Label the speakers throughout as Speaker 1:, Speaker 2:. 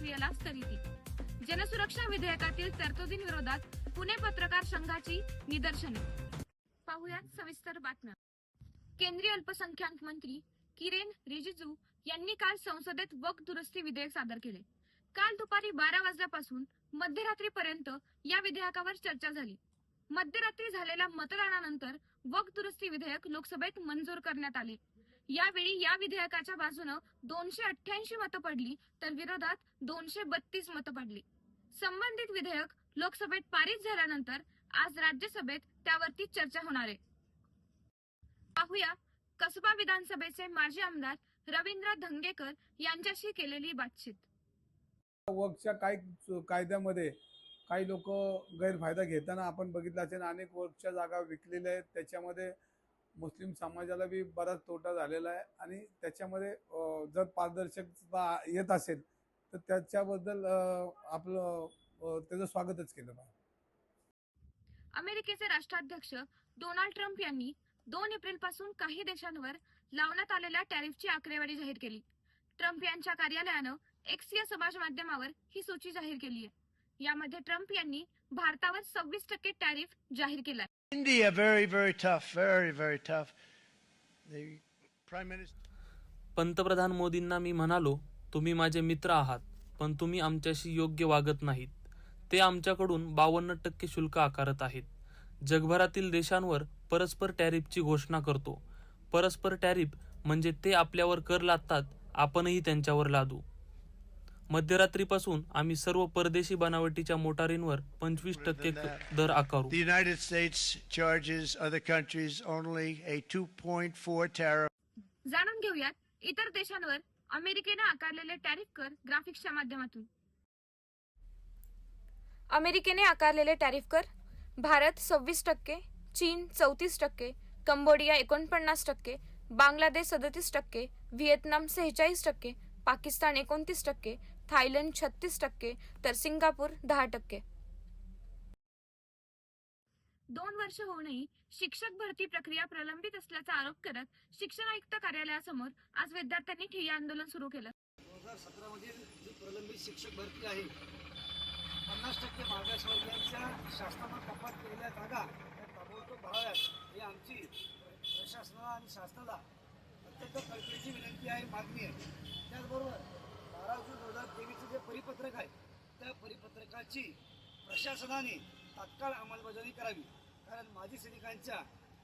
Speaker 1: प्रक्रियेला स्थगिती. जनसुरक्षा विधेयकातील तरतुदींविरोधात पुणे पत्रकार संघाची निदर्शने. पाहुयात सविस्तर बातम्या. केंद्रीय अल्पसंख्याक मंत्री किरेन रिजिजू यांनी काल संसदेत वक दुरुस्ती विधेयक सादर केले. काल दुपारी बारा वाजल्यापासून मध्यरात्रीपर्यंत या विधेयकावर चर्चा झाली. मध्यरात्री झालेल्या मतदानानंतर वक दुरुस्ती विधेयक लोकसभेत मंजूर करण्यात आले. यावेळी या विधेयकाच्या बाजूनं दोनशे अठ्ठ्याऐंशी मतं पडली तर विरोधात दोनशे बत्तीस मतं पडली. संबंधित विधेयक लोकसभेत पारित झाल्यानंतर आज राज्यसभेत त्यावरती चर्चा होणार आहे. पाहूया कसबा विधानसभेचे माजी आमदार रवींद्र धंगेकर यांच्याशी केलेली बातचीत.
Speaker 2: वर्कच्या काही कायद्यामध्ये काही लोक गैरफायदा घेताना आपण बघितलं असेल अनेक वर्कच्या जागा विकलेल्या आहेत. त्याच्यामध्ये मुस्लिम समाजाला बी बराच तोटा झालेला आहे आणि त्याच्यामध्ये जर पारदर्शकता येत असेल तर त्याच्याबद्दल आपलं त्याचं स्वागतच केलं पाहिजे.
Speaker 1: अमेरिकेचे राष्ट्राध्यक्ष डोनाल्ड ट्रम्प यांनी दोन एप्रिलपासून काही देशांवर लावण्यात आलेल्या टॅरिफची आकडेवारी जाहीर केली. ट्रम्प यांच्या कार्यालयानं एक्स या समाज माध्यमावर ही सूची जाहीर केली आहे. यामध्ये ट्रम्प यांनी भारतावर सव्वीस टक्के टॅरिफ जाहीर केला
Speaker 3: India, very, very tough, very, very tough. The prime minister.
Speaker 4: पंतप्रधान मोदींना मी म्हणालो तुम्ही माझे मित्र आहात पण तुम्ही आमच्याशी योग्य वागत नाहीत ते आमच्याकडून बावन्न टक्के शुल्क आकारत आहेत जगभरातील देशांवर परस्पर टॅरिफची घोषणा करतो परस्पर टॅरिफ म्हणजे ते आपल्यावर कर लादतात आपणही त्यांच्यावर लादू मध्यरात्रीपासून आम्ही सर्व परदेशी बनावटीच्या मोटारींवर पंचवीस टक्के क- दर आकारू
Speaker 3: charges other countries only a 2.4 tariff.
Speaker 1: जाणून घेऊयात इतर देशांवर अमेरिकेने आकारलेले टॅरिफ कर ग्राफिक्सच्या माध्यमातून अमेरिकेने आकारलेले टॅरिफ कर भारत सव्वीस टक्के चीन चौतीस टक्के कंबोडिया एकोणपन्नास टक्के बांगलादेश सदतीस टक्के व्हिएतनाम सेहेचाळीस टक्के पाकिस्तान एकोणतीस टक्के थायलंड छत्तीस टक्के तर सिंगापूर दहा टक्के. दोन वर्ष होऊनही शिक्षक भरती प्रक्रिया प्रलंबित असल्याचा आरोप करत शिक्षण आयुक्त कार्यालयासमोर आज विद्यार्थ्यांनी ठिय्या आंदोलन सुरू केलं.
Speaker 5: दोन हजार सतरामधील जी प्रलंबित शिक्षक भरती आहे पन्नास टक्के मागासवर्गीयांच्या शासनानं कपात केलेल्या जागा त्या ताबडतोब भराव्यात ही आमची प्रशासनाला आणि शासनाला अत्यंत कळकळीची विनंती आहे मागणी आहे. त्याचबरोबर बारा जून दोन हजार तेवीसचं जे परिपत्रक आहे. त्या परिपत्रकाची प्रशासनाने तात्काळ अंमलबजावणी करावी. कारण माजी सैनिकांच्या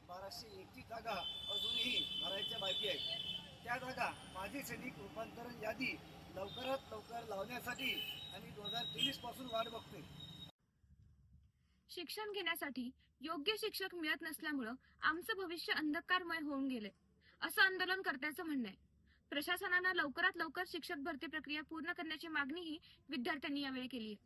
Speaker 5: बाराशे एकतीस जागा अजूनही भरायच्या बाकी आहेत. त्या जागा माजी सैनिक रूपांतरण यादी लवकरात लवकर लावण्यासाठी आणि दोन हजार तेवीसपासून वाट बघतोय.
Speaker 1: शिक्षण घेण्यासाठी योग्य शिक्षक मिळत नसल्यामुळं आमचं भविष्य अंधकारमय होऊन गेले असं आंदोलन करण्याचं म्हणणं आहे. प्रशासनानं लवकरात लवकर शिक्षक भरती प्रक्रिया पूर्ण करण्याची मागणीही विद्यार्थ्यांनी यावेळी केली. आहे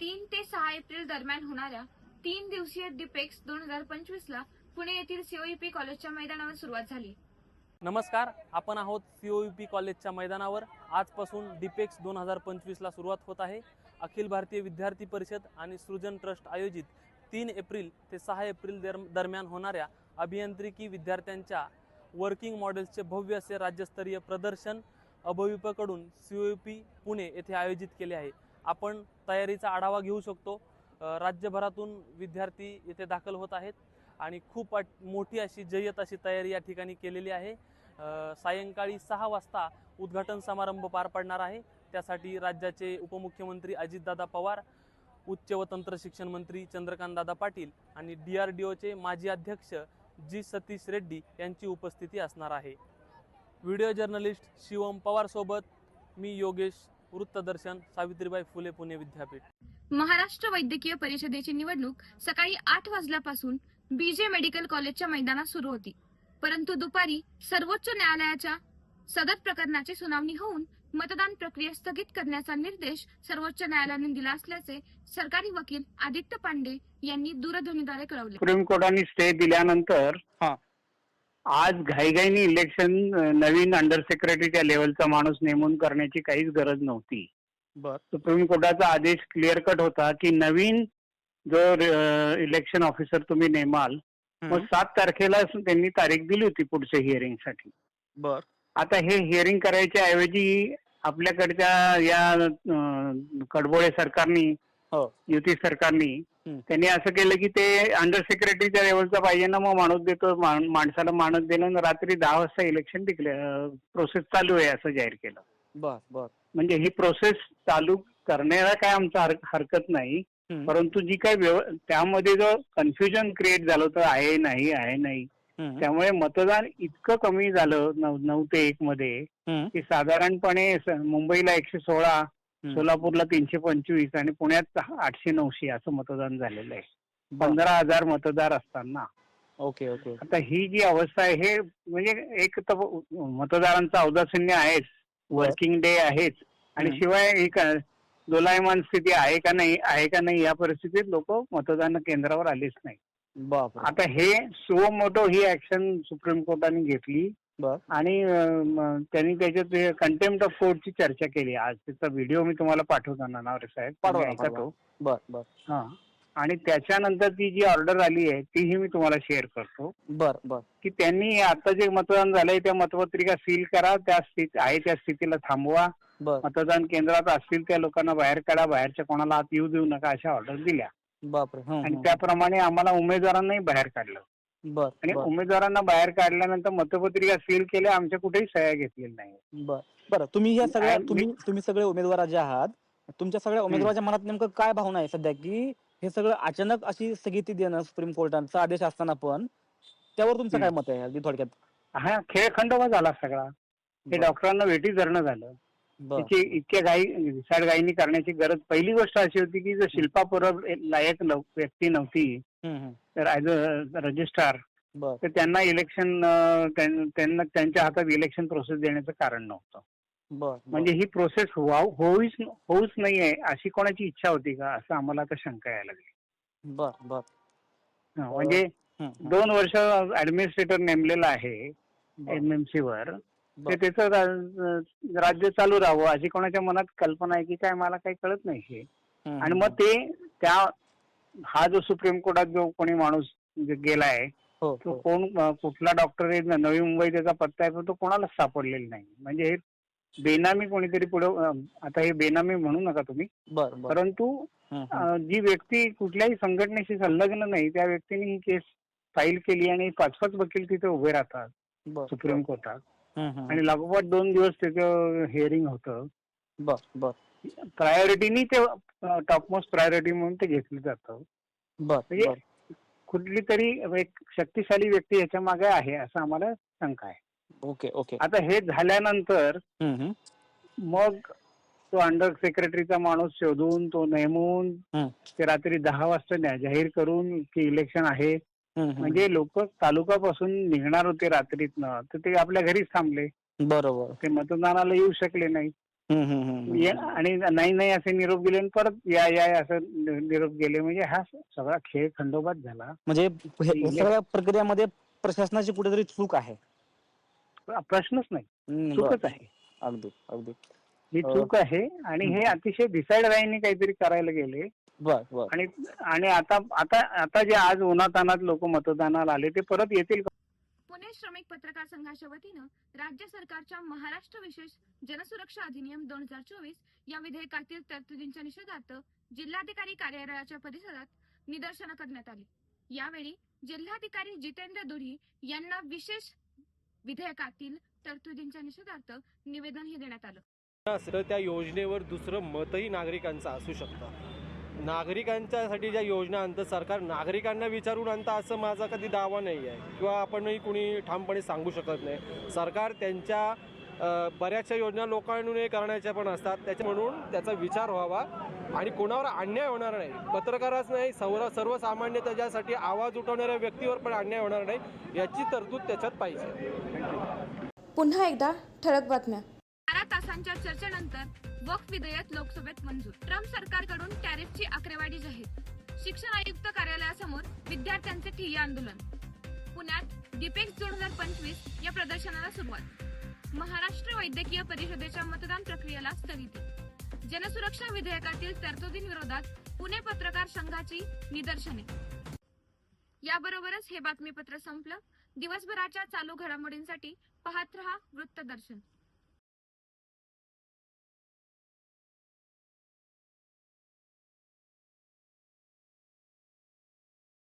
Speaker 1: तीन ते सहा एप्रिल दरम्यान होणाऱ्या तीन दिवसीय डिपेक्स दोन हजार पंचवीस ला पुणे येथील सीओईपी कॉलेजच्या मैदानावर सुरुवात झाली.
Speaker 4: नमस्कार आपण आहोत सीओईपी कॉलेजच्या मैदानावर. आजपासून डिपेक्स दोन हजार पंचवीसला सुरुवात होत आहे. अखिल भारतीय विद्यार्थी परिषद आणि सृजन ट्रस्ट आयोजित तीन एप्रिल ते सहा एप्रिल दर दरम्यान होणाऱ्या अभियांत्रिकी विद्यार्थ्यांच्या वर्किंग मॉडेल्सचे भव्य असे राज्यस्तरीय प्रदर्शन अभविपकडून पी पुणे येथे आयोजित केले आहे. आपण तयारीचा आढावा घेऊ शकतो. राज्यभरातून विद्यार्थी येथे दाखल होत आहेत आणि खूप अट- मोठी अशी जय्यत अशी तयारी या ठिकाणी केलेली आहे. सायंकाळी सहा वाजता उद्घाटन समारंभ पार पडणार आहे. त्यासाठी राज्याचे उपमुख्यमंत्री अजितदादा पवार उच्च व तंत्र शिक्षण मंत्री चंद्रकांतदादा पाटील आणि डी आर डी ओचे माजी अध्यक्ष जी सतीश रेड्डी यांची उपस्थिती असणार आहे. व्हिडिओ जर्नलिस्ट शिवम पवार सोबत मी योगेश वृत्तदर्शन सावित्रीबाई फुले पुणे विद्यापीठ.
Speaker 1: महाराष्ट्र वैद्यकीय परिषदेची निवडणूक सकाळी आठ वाजल्यापासून बीजे मेडिकल कॉलेजच्या मैदानात सुरू होती. परंतु दुपारी सर्वोच्च न्यायालयाच्या सदर प्रकरणाची सुनावणी होऊन मतदान प्रक्रिया स्थगित करण्याचा निर्देश सर्वोच्च न्यायालयाने दिला असल्याचे सरकारी वकील आदित्य पांडे यांनी दूरध्वनीद्वारे कळवले.
Speaker 6: सुप्रीम कोर्टाने स्टे दिल्यानंतर
Speaker 7: हा.
Speaker 6: आज घाईघाईने इलेक्शन नवीन अंडर सेक्रेटरीच्या लेवलचा माणूस नेमून करण्याची काहीच गरज नव्हती.
Speaker 7: बर.
Speaker 6: सुप्रीम कोर्टाचा आदेश क्लिअर कट होता की नवीन जो इलेक्शन ऑफिसर तुम्ही नेमाल मग. सात तारखेला त्यांनी तारीख दिली होती पुढच्या हिअरिंगसाठी
Speaker 7: बर.
Speaker 6: आता हे हिअरिंग करायच्या ऐवजी आपल्याकडच्या या कडबोळे सरकारनी
Speaker 7: हो.
Speaker 6: युती सरकारनी. त्यांनी असं केलं की ते अंडर सेक्रेटरीच्या लेवलचा पाहिजे ना मग माणूस देतो माणसाला माणूस दिलं आणि रात्री दहा वाजता इलेक्शन डिक्लेअर प्रोसेस चालू आहे असं जाहीर केलं
Speaker 7: बर बर
Speaker 6: म्हणजे ही प्रोसेस चालू करण्याला काय आमचं हर- हरकत नाही. परंतु जी काय व्यव त्यामध्ये जो कन्फ्युजन क्रिएट झालं होतं आहे नाही आहे नाही. त्यामुळे मतदान इतकं कमी झालं नऊ ते एक मध्ये. की साधारणपणे मुंबईला एकशे सोळा. सोलापूरला तीनशे पंचवीस आणि पुण्यात आठशे नऊशे असं मतदान झालेलं आहे. पंधरा हजार मतदार असताना
Speaker 7: ओके ओके
Speaker 6: आता ही जी अवस्था आहे हे म्हणजे एक तर मतदारांचं औदासीन्य आहेच वर्किंग डे आहेच आणि. शिवाय एक दोलायमान स्थिती आहे का नाही आहे का नाही या परिस्थितीत लोक मतदान केंद्रावर आलेच नाही आता हे सो मोठो ही ऍक्शन सुप्रीम कोर्टाने घेतली. आणि त्यांनी त्याच्यात कंटेम्प्ट ऑफ कोर्टची चर्चा केली. आज त्याचा व्हिडिओ मी तुम्हाला पाठवतो साहेब.
Speaker 7: ना,
Speaker 6: ऐका
Speaker 7: पाठवा.
Speaker 6: तो.
Speaker 7: बर बर.
Speaker 6: हा. आणि त्याच्यानंतर ती जी ऑर्डर आली आहे तीही मी तुम्हाला शेअर करतो.
Speaker 7: बर बर.
Speaker 6: की त्यांनी आता जे मतदान झालंय त्या मतपत्रिका सील करा त्या स्थिती आहे त्या स्थितीला थांबवा. मतदान केंद्रात असतील त्या लोकांना बाहेर काढा बाहेरच्या कोणाला आत येऊ देऊ नका अशा ऑर्डर दिल्या.
Speaker 7: बापरे.
Speaker 6: आणि. त्याप्रमाणे आम्हाला उमेदवारांनाही बाहेर काढलं.
Speaker 7: बर
Speaker 6: आणि
Speaker 7: बर.
Speaker 6: उमेदवारांना बाहेर काढल्यानंतर मतपत्रिका सील केल्या आमच्या कुठेही सह्या घेतलेल्या नाही
Speaker 7: बर बरं तुम्ही या सगळ्या
Speaker 6: आणि
Speaker 7: तुम्ही तुम्ही सगळे उमेदवार जे आहात तुमच्या सगळ्या उमेदवाराच्या मनात नेमकं काय भावना आहे सध्या की हे सगळं अचानक अशी स्थगिती देणं सुप्रीम कोर्टाचा आदेश असताना पण त्यावर तुमचं काय मत आहे अगदी थोडक्यात?
Speaker 6: हा खेळ खंडोबा झाला सगळा. हे
Speaker 7: बर.
Speaker 6: डॉक्टरांना वेठी धरणं झालं. त्याची इतक्या गाई गायनी करण्याची गरज पहिली गोष्ट अशी होती की जर शिल्पा परब लायक व्यक्ती नव्हती. तर ऍज अ रजिस्ट्रार तर त्यांना इलेक्शन त्यांना त्यांच्या हातात इलेक्शन प्रोसेस देण्याचं कारण नव्हतं. म्हणजे ही प्रोसेस होऊच होऊच नाहीये अशी कोणाची इच्छा होती का असं आम्हाला आता शंका यायला लागली
Speaker 7: बर बर
Speaker 6: म्हणजे. दोन वर्ष ऍडमिनिस्ट्रेटर नेमलेला आहे एमएमसी वर. ते त्याचं रा- राज्य चालू राहावं अशी कोणाच्या मनात कल्पना आहे की काय मला काही कळत नाही आणि. मग ते त्या हा जो सुप्रीम कोर्टात जो कोणी माणूस जे गेलाय
Speaker 7: हो
Speaker 6: तो
Speaker 7: हो.
Speaker 6: कोण अं, कुठला डॉक्टर आहे न- नवी मुंबई त्याचा पत्ता आहे पण तो कोणालाच सापडलेला नाही म्हणजे हे बेनामी कोणीतरी पुढे आता हे बेनामी म्हणू नका तुम्ही
Speaker 7: बर बर
Speaker 6: परंतु. अं, जी व्यक्ती कुठल्याही संघटनेशी संलग्न नाही त्या व्यक्तीने ही केस फाईल केली आणि पाच पाच वकील तिथे उभे राहतात
Speaker 7: बर
Speaker 6: सुप्रीम कोर्टात. आणि लागोपाठ दोन दिवस त्याचं हिअरिंग होतं.
Speaker 7: बर बर.
Speaker 6: प्रायोरिटीनी ते टॉपमोस्ट प्रायोरिटी म्हणून ते घेतलं जातं.
Speaker 7: बर
Speaker 6: म्हणजे
Speaker 7: बर.
Speaker 6: कुठली तरी एक शक्तिशाली व्यक्ती याच्या मागे आहे असं आम्हाला शंका आहे.
Speaker 7: Okay okay.
Speaker 6: आता हे झाल्यानंतर. मग तो अंडर सेक्रेटरीचा माणूस शोधून तो नेमून
Speaker 7: हं.
Speaker 6: ते रात्री दहा वाजता न्या- जाहीर करून की इलेक्शन आहे. म्हणजे लोक तालुकापासून निघणार होते रात्रीतनं तर ते आपल्या घरीच थांबले.
Speaker 7: बरोबर.
Speaker 6: ते मतदानाला येऊ शकले नाही. ये- आणि नाही नाही असे निरोप दिले आणि परत या या असं निरोप गेले. म्हणजे हा सगळा खेळ खंडोबात झाला.
Speaker 7: म्हणजे हे- हे सगळ्या प्रक्रियामध्ये प्रशासनाची कुठेतरी चूक आहे.
Speaker 6: प्रश्नच नाही.
Speaker 7: बर.
Speaker 6: चूकच आहे.
Speaker 7: अगदी अगदी.
Speaker 6: ही चूक आहे आणि हे अतिशय डिसाईड राईनी काहीतरी करायला गेले.
Speaker 7: बर बर.
Speaker 6: आणि आणि आता आता आता जे आज उन्हातानात लोक मतदानाला आले ते परत येतील का?
Speaker 1: पुणे श्रमिक पत्रकार संघाच्या वतीनं राज्य सरकारच्या महाराष्ट्र विशेष जनसुरक्षा अधिनियम दोन हजार चोवीस या विधेयकातील तरतुदींच्या निषेधार्थ जिल्हाधिकारी कार्यालयाच्या परिसरात निदर्शनं करण्यात आली. यावेळी जिल्हाधिकारी जितेंद्र दुरी यांना विशेष विधेयकातील तरतुदींच्या निषेधार्थ निवेदनही देण्यात आलं.
Speaker 8: असलं त्या योजनेवर दुसरं मतही नागरिकांचं असू शकतं. नागरिकांच्यासाठी ज्या योजना आणतं सरकार नागरिकांना विचारून आणतं असं माझा कधी दावा नाही आहे. किंवा आपणही कुणी ठामपणे सांगू शकत नाही. सरकार त्यांच्या बऱ्याचशा योजना लोकांनी करण्याच्या पण असतात. त्याच्या म्हणून त्याचा विचार व्हावा. आणि कोणावर अन्याय होणार नाही. पत्रकाराच नाही सर्व सर्वसामान्य त्याच्यासाठी आवाज उठवणाऱ्या व्यक्तीवर पण अन्याय होणार नाही याची तरतूद त्याच्यात पाहिजे.
Speaker 9: पुन्हा एकदा ठळक बातम्या.
Speaker 1: बारा तासांच्या चर्चेनंतर वक्फ विधेयक लोकसभेत मंजूर. ट्रम्प सरकारकडून टॅरिफची आकडेवारी जाहीर. शिक्षण आयुक्त कार्यालयासमोर विद्यार्थ्यांचे ठिय्या आंदोलन. पुण्यात डिपेक्स दोन हजार पंचवीस या प्रदर्शनाला सुरुवात. महाराष्ट्र वैद्यकीय परिषदेच्या मतदान प्रक्रियेला स्थगिती. जनसुरक्षा विधेयकातील तरतुदींविरोधात पुणे पत्रकार संघाची निदर्शने. याबरोबरच हे बातमीपत्र संपलं. दिवसभराच्या चालू घडामोडींसाठी पाहत रहा वृत्तदर्शन.